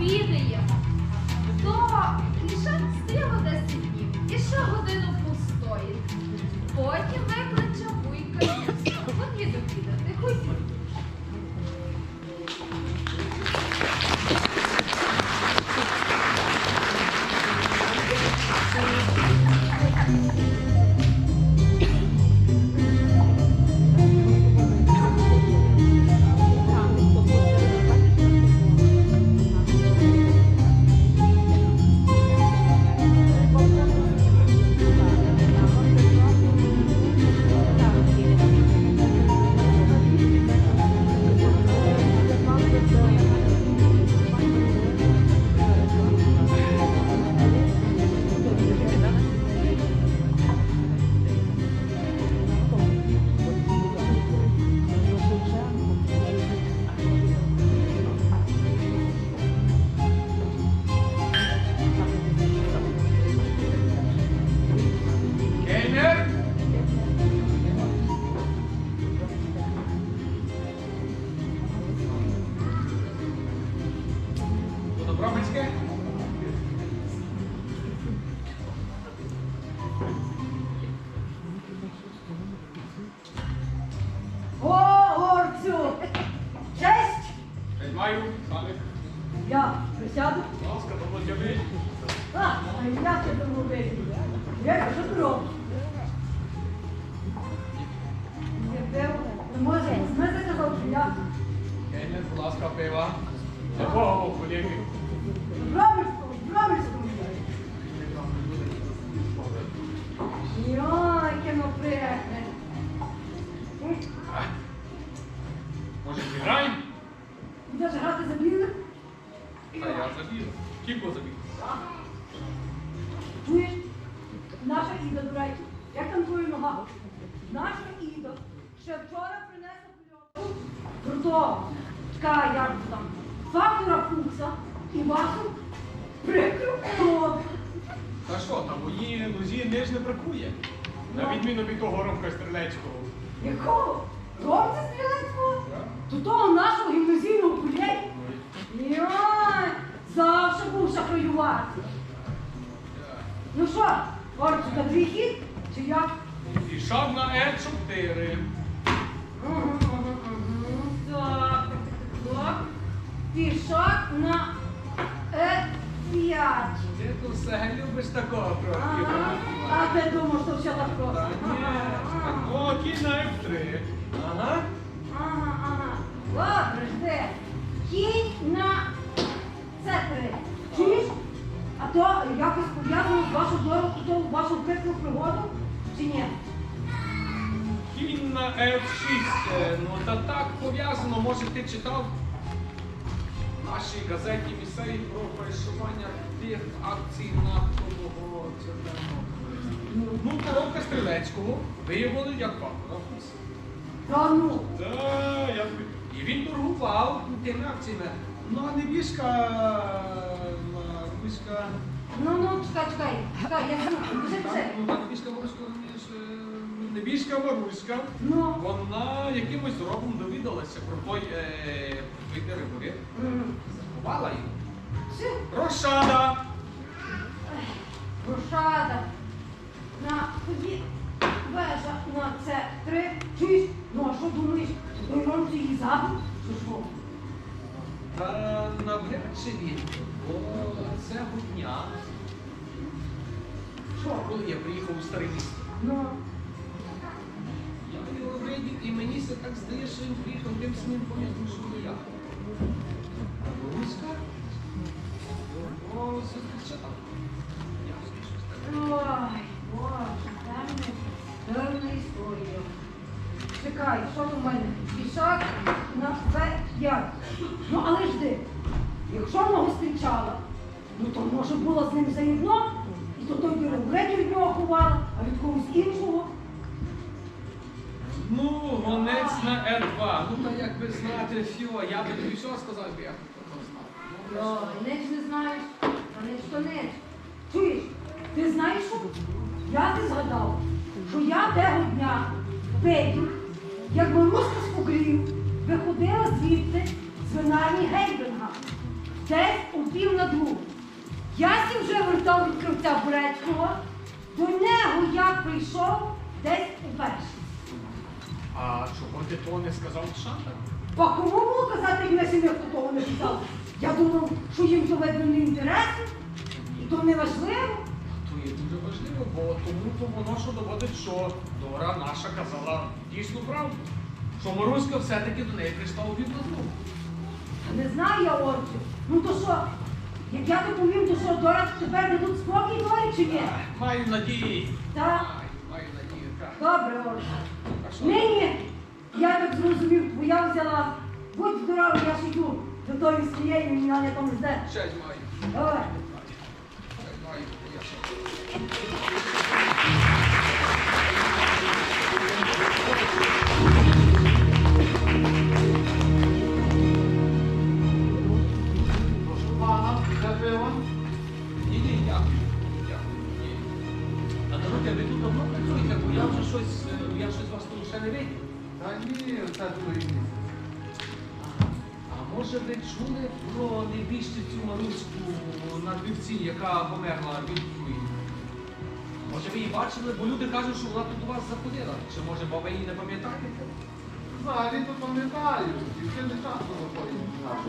обідаємо, то Glory. На Е5. Ти тут все любиш такого трохи. Ага. А ти думав, що все так просто? Та ні. О, кінь на F3. Ага. Ага, ага. Добре, жди. Кінь на С3. Чуєш? А то якось пов'язано з вашою дорогу, то вашу пеклу пригоду? Чи ні? Кінь на F6. Е, Ну та так пов'язано, може ти читав нашій газеті місцеві про пересування тих акцій нафтового центрального. Ну, коробка Стрілецького виявили як фукса. Та ну. Да, я тобі- І він торгував тими акціями. Ну, а невістка, Маруська, Ну, ну, чекай, чекай, чекай, я знаю. Ну, та невістка Маруська, Ну. вона якимось зробом довідалася про той е, вибір рибори. М. Заховала. Все. Рошада! Рушада. На тоді вежа на це три. Чуєш? Ну а що думаєш? Той Ромці її забув? Чи що? Та навряд чи він, бо цього дня, Що? коли я приїхав у старе місто, Ну. Я і мені це так здає, що він приїхав тим самим поїздом, що я. Руська? О, щось таке. Ой, боже, темна, темна історія. Чекай, що у мене? Пішак на С5. Ну, але жди. Якщо вона зустрічала, ну то може було з ним заєдно, і то той берегреть від нього ховала, а від когось іншого. Ну, гонець на Р2. Ну, та як ви знаєте, фіо, я би тобі все сказав, якби я то знав. Ой, ніч не знаєш, ніч то ніч. Чуєш, ти знаєш що? Я ти згадав, що я того дня видів, як Маруська з Фугрів виходила звідти з винарні Гейбинга. десь у пів на другу. Я сі вже вертав від кравця Бурецького. До нього я прийшов десь у першій. А чого ти то не сказав Шантам? А кому було казати, як на сім'ях того не писав? Я думав, що їм то видно не інтересно, і то не важливо. То є дуже важливо, бо тому то воно що доводить, що Дора наша казала дійсну правду. Що Маруська все-таки до неї прийшла у відлазну. Та не знаю я, Орчу. Ну то що, як я доповім, то що Дора тепер дадуть спокій долі чи ні? Маю надії. Так. Маю, маю надію, так. Добре, Орчу. Нині, я так зрозумів, бо я взяла. Будь здоровий, я ж йду до тої своєї, мене там жде. Шесть маю. Давай. Щось маю. 22 річниці. А може ви чули про невіщицю малючку на півці, яка померла від куї? Може ви її бачили, бо люди кажуть, що вона тут у вас заходила. Чи може баба її не пам'ятаєте? Взагалі то пам'ятаю, це не часто заходять в нашу.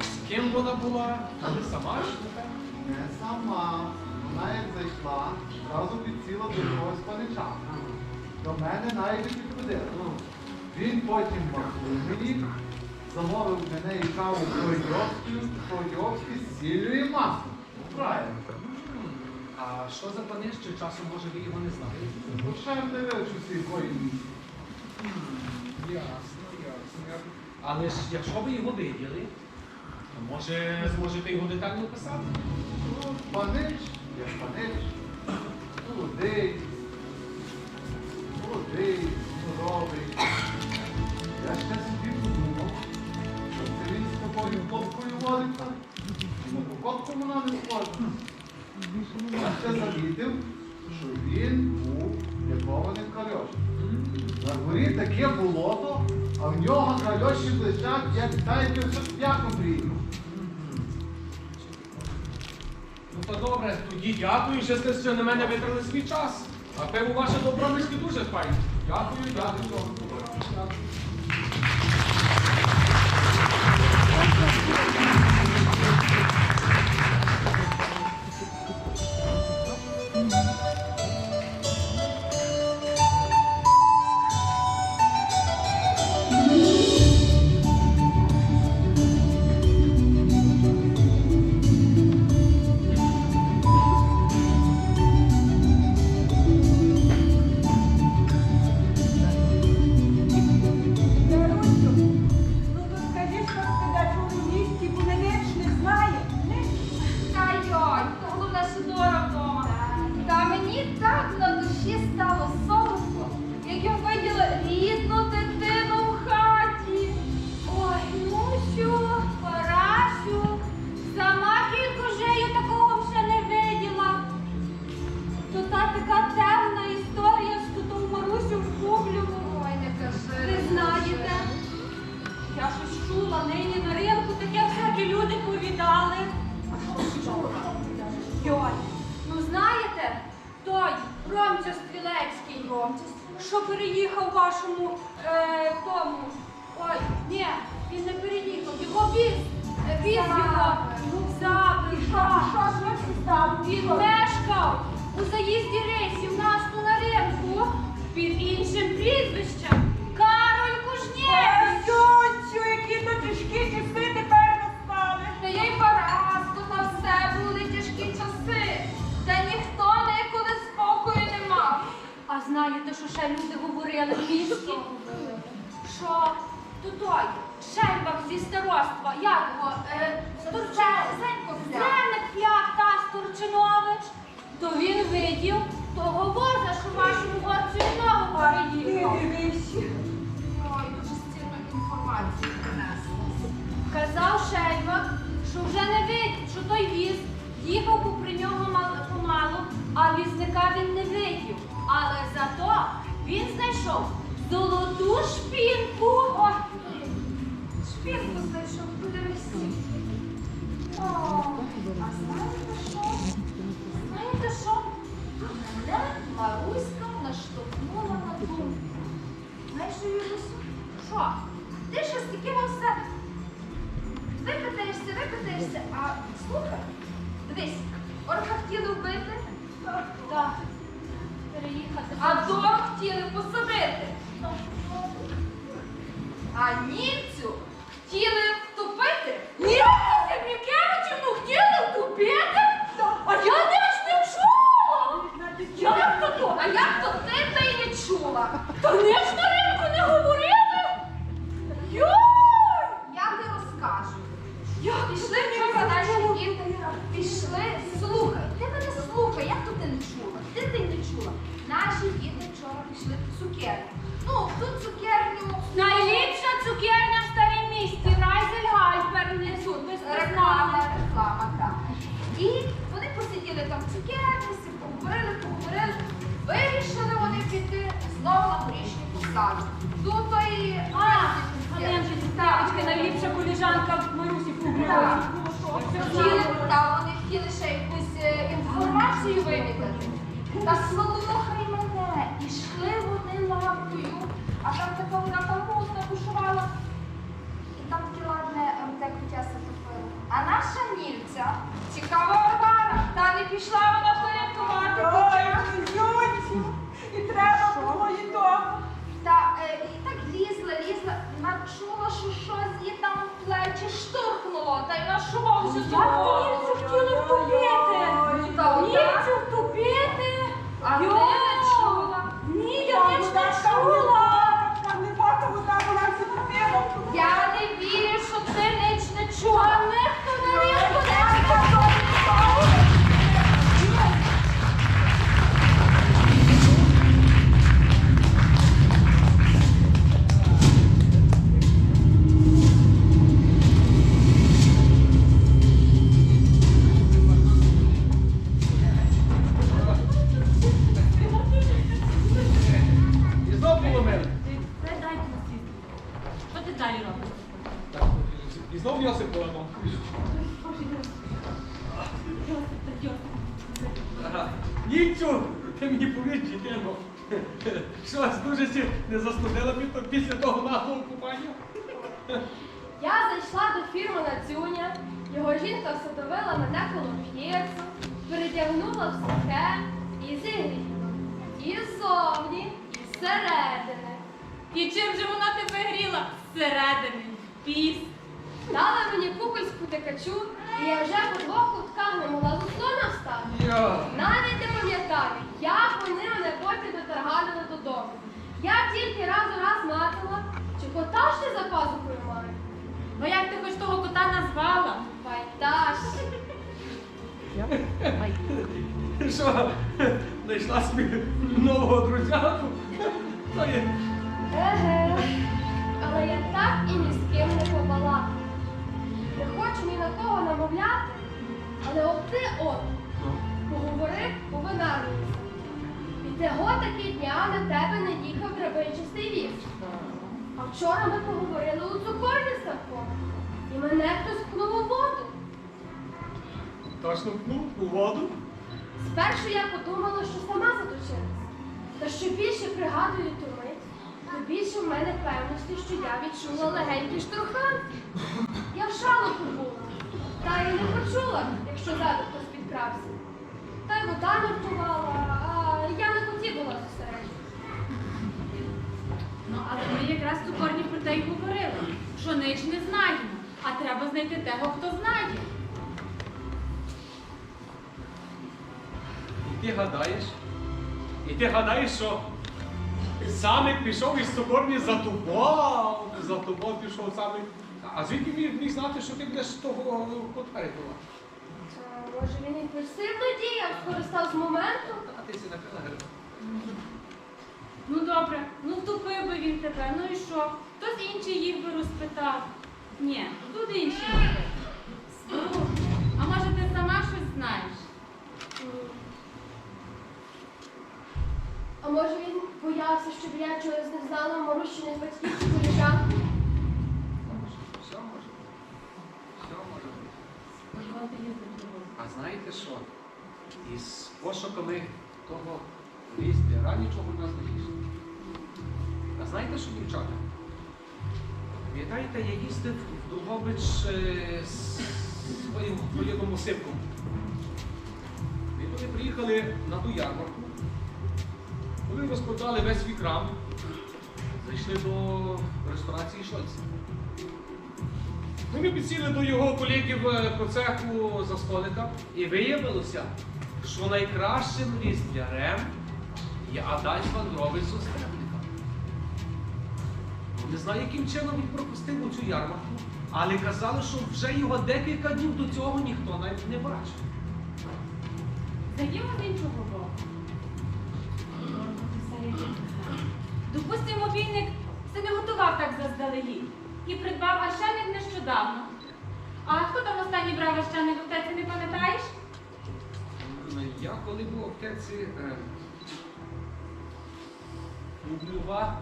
З ким вона була? Не сама ж? Не сама. Вона як зайшла, одразу підсіла до когось панича. До мене навіть не підходила. Він потім мені, замовив для неї каву по-йовськи з сіллю і маслом. Правильно. А що за паниш, чи часом може ви його не знаєте? Ну, ще не вивчився якої місці. Ясно, ясно. Але ж якщо ви його виділи, то може зможете його детально описати? Ну, панич, є панич, молодий, молодий, здоровий. Я ще собі подумав, що це він з тобою коткою водиться, на покотку вона не схожа. Я ще замітив, що він був лікований кальош. На дворі таке болото, а в нього кальоші блищать, як дайте все п'яком. Ну то добре, тоді дякую, що що на мене витратили свій час. А те му ваше добро мисли душе спајте. Јако и јако. Іншим прізвищем. Кароль Кужнєвич. Сьоцю, які то тяжкі часи тепер настали. Та я й то на все були тяжкі часи, та ніхто ніколи спокою не мав. А знаєте, що ще люди говорили в місті? Що то той Шельбак зі староства, як його? Е, Зенько Зеник фляг та. То він видів того воза, що вашому отцю ногу переїхав. Ой, дуже стільну інформацію принесли. Казав Шельмак, що вже не видить, що той віз їхав попри нього помалу, а візника він не видів. Але зато він знайшов золоту шпінку. Ой, фірку знайшов, подивися. О, а знаєте що? Хотіли, вони хотіли ще якусь е, інформацію вивідати. Та слухай І чим же вона тебе гріла? Зсередини. Піс. Дала мені кукольську дикачу, і я вже по двох кутках не могла з встати. Навіть не пам'ятаю, як вони мене потім дотарганили додому. Я тільки раз у раз матила, чи кота ж ти за пазухою маю? Бо як ти хоч того кота назвала? Байташ. Що, знайшла собі нового друзяку? Еге, але я так і ні з ким не побалакала. Не хочу ні на кого намовляти, але от ти от поговорив, повинарнився. І того таки дня на тебе не їхав драбинчастий віз. А вчора ми поговорили у цукорні з і мене хтось пнув у воду. Точно ну, у воду. Спершу я подумала, що сама заточилась. Та що більше пригадую то більше в мене певності, що я відчула легенький штурханки. Я в шалоку була, та й не почула, якщо ззаду хтось підкрався. Та й вода не втувала, а я не хотіла зосередження. Ну, але ми якраз цукорні про те й говорили, що нич не знаємо, а треба знайти того, хто знає. І ти гадаєш? І ти гадаєш, що саме пішов із цукорні за тобою, за тобою пішов саме. А звідки міг, міг знати, що ти будеш того котка рятувати? Та, може він імпульсивно діяв, скористав з моменту. А ти сі напила гриба. Ну добре, ну втопив би він тебе, ну і що? Хтось інший їх би розпитав. Ні, тут інші боявся, що біля через незнану морущених батьків чи коліжан. Все може бути. Все може бути. А знаєте що? Із пошуками того різдвіра нічого в нас не дійшло. А знаєте що, дівчата? Пам'ятаєте, я їздив в Долгобич е, з своїм колегом Осипком. Ми коли приїхали на ту ярмарку. Коли розпродали весь свій крам, зайшли до ресторації Шольца. Ми підсіли до його колегів е, по цеху за столика, і виявилося, що найкращим різдвярем є Адась Вандрович з Остепника. Ну, Не знаю, яким чином він пропустив цю ярмарку, але казали, що вже його декілька днів до цього ніхто навіть не бачив. Зайдімо з іншого боку. Допустимо, війник все не готував так заздалегідь і придбав аршеник нещодавно. А хто там останній брав аршеник в аптеці, не пам'ятаєш? Я коли був в аптеці Рублюва,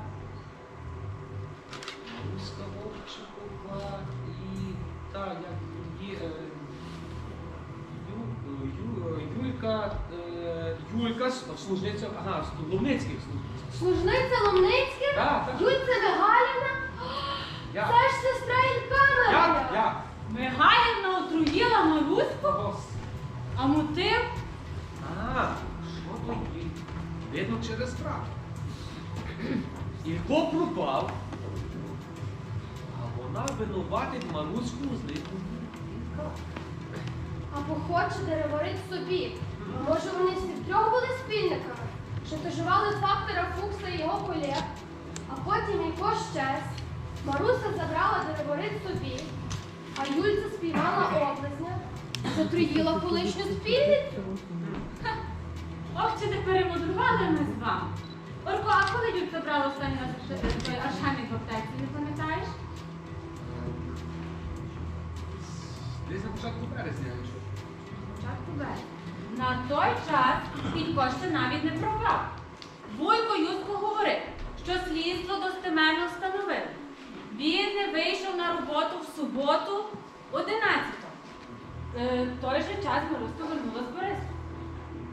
Руська Вовчикова і та як її е, Юлька, е, Юлька, служниця, ага, Ловницький. Служниця Ломницька? Так, так. Юльця Мигалівна? Я, Це ж сестра Ількана. я, я. Мигалівна отруїла Маруську, а мотив А, що то є? Видно через брат. Ілько пропав, а вона винуватить Маруську у зникненні Ілька. Або хоче дереварить собі. А може вони всі трьох були спільниками? Шантажували фактора Фукса і його колег, а потім Ілько щез. Маруся забрала дереварит собі, а Юльця спіймала облизня, затруїла колишню спільницю. Ох, чи не перемудрували ми з вами. Орко, а коли Юлька брала останній раз той аршеник в аптеці, не пам'ятаєш? Десь на початку березня, якщо. Спочатку березня. На той час Ілько ще навіть не пропав. Вуйко Юско говорив, що слідство достеменно встановило. Він не вийшов на роботу в суботу 11-го. Е, той же час Маруська вернулась з Бориспу.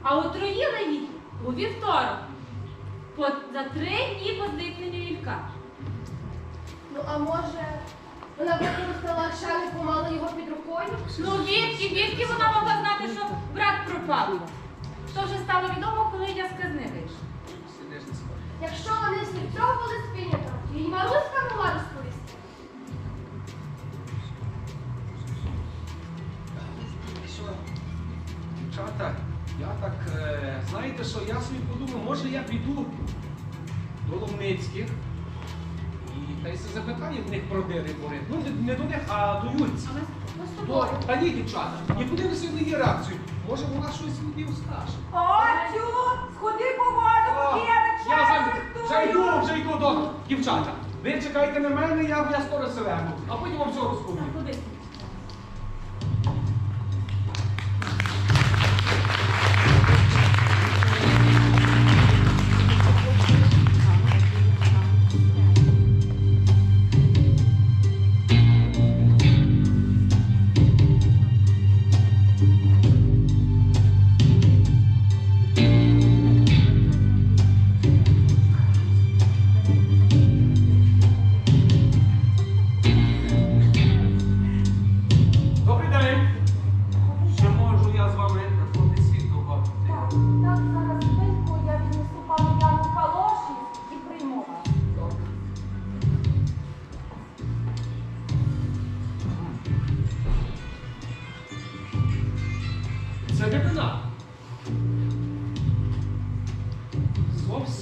А отруїли її у вівторок. По, за три дні по зникненню. Ну а може, вона використала аршеник, помала його під рукою? Ну відки, відки вона могла знати, що брат пропав. То вже стало відомо, коли я з казни вийшла. Якщо вони всі трьох були спільниками, то і Маруська могла розповісти. Що, дівчата, я так, е, знаєте що, я собі подумав, може я піду до Ломницьких і та й запитання в них про деревори. Ну, не, до них, а до Юльці. До, та ні, дівчата, і подивися на її реакцію. Може вона щось мені скаже. Отю, сходи по воду, поки я зайду, вже йду, вже йду до дівчата. Ви чекайте на мене, я, я скоро селену. А потім вам все розповім. Куди?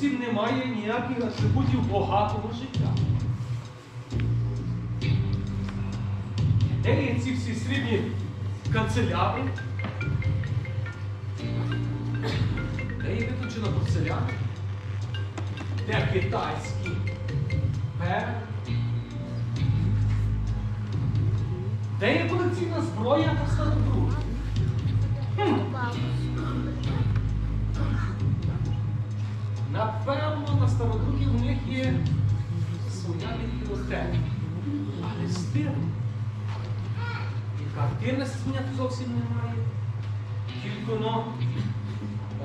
Зовсім немає ніяких атрибутів багатого життя. Де є ці всі срібні канцеляри? Де є виточена порцеляна? Де китайські пер? Де є колекційна зброя та стародруг? Напевно, на стародруків у них є своя бібліотека. Але з тим, яка активності зміняти зовсім немає. Тільки но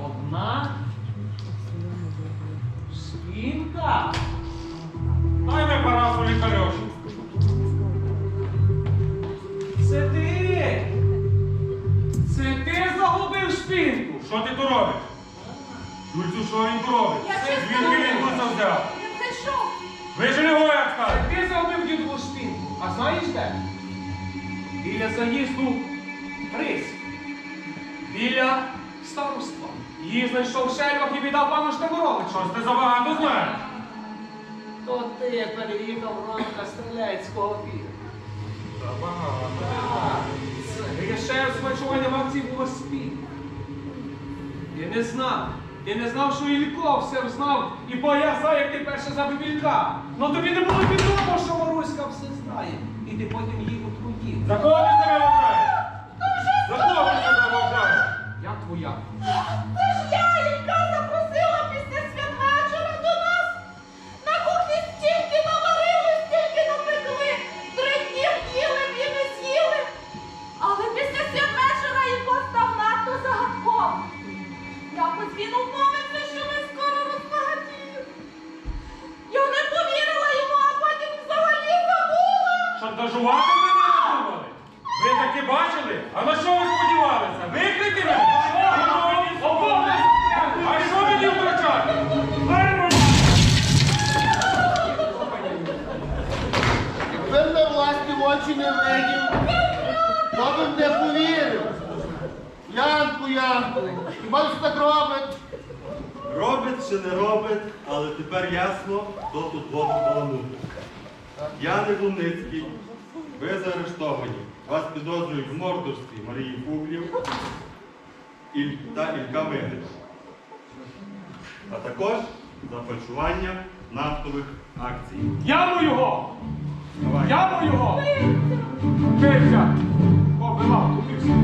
одна спінка. Дай ми Парасові кальоші. Це ти! Це ти загубив спінку! Що ти тут робиш? Люцю, що він робить? Звідки він тут взяв? Його, як ти загубив дідову спінку. А знаєш де? Біля заїзду Рись. Біля староства. Її знайшов шельмах і віддав пану Штамуровичу. Щось ти забагато знаєш. То ти переїхав ранка стрілецького піра. Забагато. Грішев смачування в акції було спів. Ти не знав. Ти не знав, що Ілько все знав і поясав, як ти перше забив Ілька. Ну тобі не було відомо, що Маруська все знає. І ти потім її отруїв. За кого ти себе вважаєш? За кого ти себе вважаєш? Я твоя. А також за фальшування нафтових акцій. Яму його! Яму його! Бився! Побивав, купився!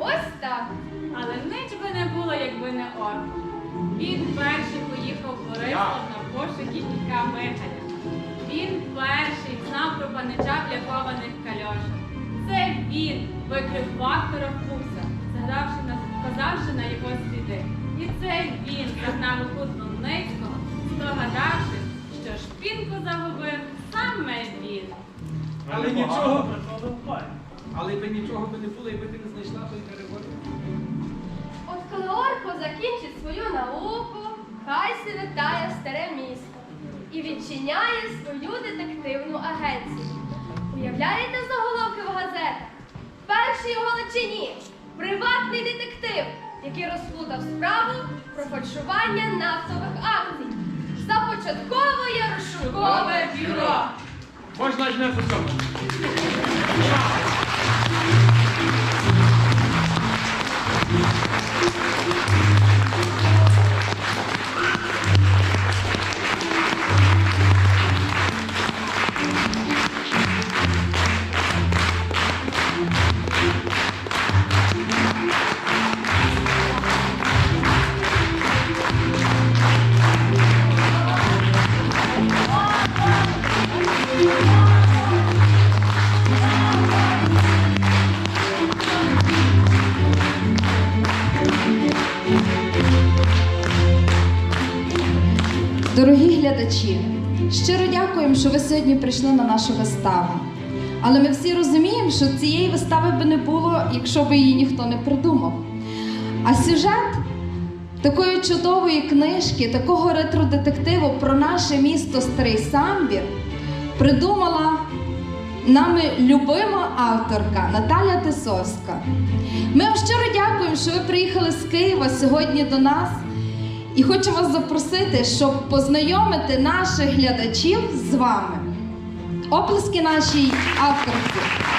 Ось так. Але нич би не було, якби не орк. Він перший поїхав в Борислав на пошуки Ілька Мигаля. Він перший знав про панича в лякованих кальошах. Це він викрив фактора Фукса, згадавши на, вказавши на його сліди. І це він загнав у кут Луницького, здогадавши, що шпінку загубив саме він. Але нічого. Але би нічого би не було, якби ти не знайшла той перевод. От коли Орко закінчить свою науку, хай се вертає в старе місто і відчиняє свою детективну агенцію. Уявляєте заголовки в газетах? Перший у Галичині приватний детектив, який розплутав справу про фальшування нафтових акцій. Започатковує розшукове бюро. Можна ж не по Що ви сьогодні прийшли на нашу виставу. Але ми всі розуміємо, що цієї вистави би не було, якщо б її ніхто не придумав. А сюжет такої чудової книжки, такого ретро-детективу про наше місто Старий Самбір придумала нами любима авторка Наталя Тисовська. Ми вам щиро дякуємо, що ви приїхали з Києва сьогодні до нас. І хочу вас запросити, щоб познайомити наших глядачів з вами. Оплески нашій авторці.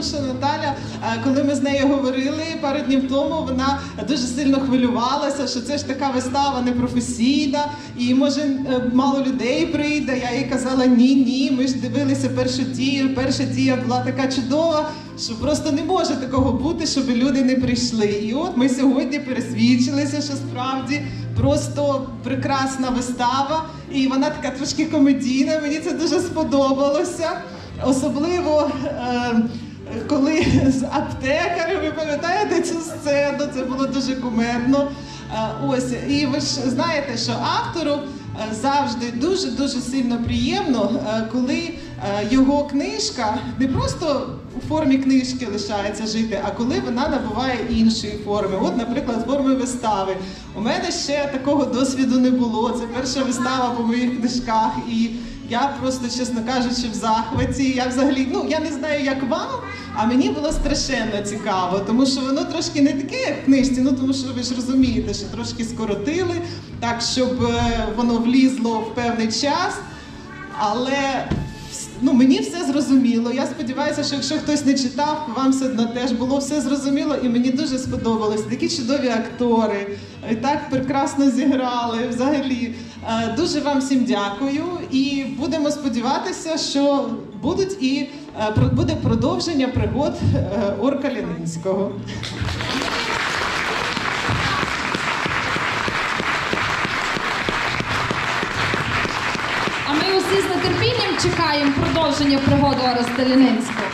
Тому що Наталя, е, коли ми з нею говорили пару днів тому, вона дуже сильно хвилювалася, що це ж така вистава непрофесійна, і може е, мало людей прийде. Я їй казала ні, ні. Ми ж дивилися першу дію. Перша дія була така чудова, що просто не може такого бути, щоб люди не прийшли. І от ми сьогодні пересвідчилися, що справді просто прекрасна вистава, і вона така трошки комедійна. Мені це дуже сподобалося. Особливо. З аптекарем, ви пам'ятаєте цю сцену, це було дуже кумедно. Ось, і ви ж знаєте, що автору е, завжди дуже дуже сильно приємно, е, коли е, його книжка не просто у формі книжки лишається жити, а коли вона набуває іншої форми. От, наприклад, форми вистави. У мене ще такого досвіду не було. Це перша вистава по моїх книжках. І я просто, чесно кажучи, в захваті. Я взагалі, ну я не знаю, як вам, а мені було страшенно цікаво, тому що воно трошки не таке, як в книжці, ну тому що ви ж розумієте, що трошки скоротили, так щоб е, воно влізло в певний час. Але ну, мені все зрозуміло. Я сподіваюся, що якщо хтось не читав, вам все одно теж було все зрозуміло, і мені дуже сподобалось. Такі чудові актори, і так прекрасно зіграли. Взагалі, Е, дуже вам всім дякую. І будемо сподіватися, що будуть і е, буде продовження пригод е, Орка Лянинського. А ми усі з нетерпінням чекаємо продовження пригоди Ореста Лінинського.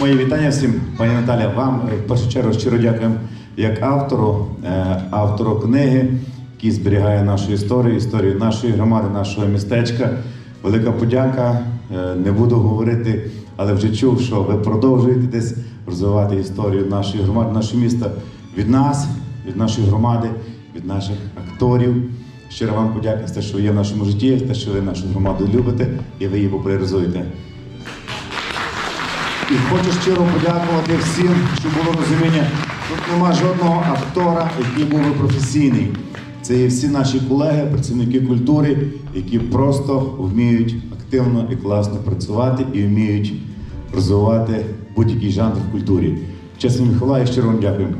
Мої вітання всім, пані Наталя. Вам е, в першу чергу щиро дякуємо як автору, е, автору книги, який зберігає нашу історію, історію нашої громади, нашого містечка. Велика подяка. Е, Не буду говорити, але вже чув, що ви продовжуєте десь розвивати історію нашої громади, нашого міста від нас, від нашої громади, від наших акторів. Щиро вам подяка за те, що ви є в нашому житті, те, що ви нашу громаду любите і ви її популяризуєте. І хочу щиро подякувати всім, що було розуміння. Тут нема жодного актора, який був би професійний. Це є всі наші колеги, працівники культури, які просто вміють активно і класно працювати і вміють розвивати будь-який жанр в культурі. Чесно, я щиро вам дякую.